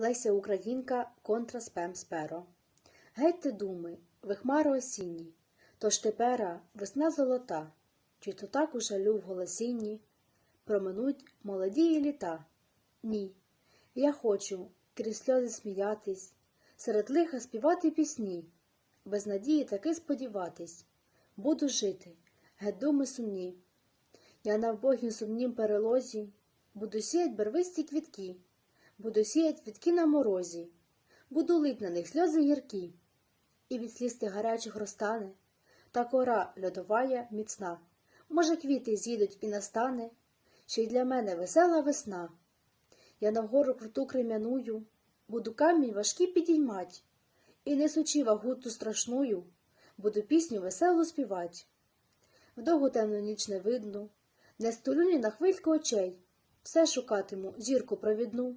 Леся Українка контра спем сперо. Геть ти думи, ви хмари осінні, тож тепера весна золота, чи то так у жалю в голосінні? Проминуть молодії літа? Ні, я хочу крізь сльози сміятись, серед лиха співати пісні, без надії таки сподіватись, буду жити, геть думи сумні. Я на вбогім сумнім перелозі. Буду сіять барвисті квітки, буду сіять квітки на морозі, буду лить на них сльози гіркі, і від сліз тих гарячих розтане, та кора льодовая міцна. Може, квіти з'їдуть і настане, ще й для мене весела весна. Я на вгору круту крем'яную, буду камінь важкий підіймать, і несучи вагу ту страшную, буду пісню веселу співать. Вдовгу темну ніч не видно, не столю ні на хвильку очей, все шукатиму зірку провідну,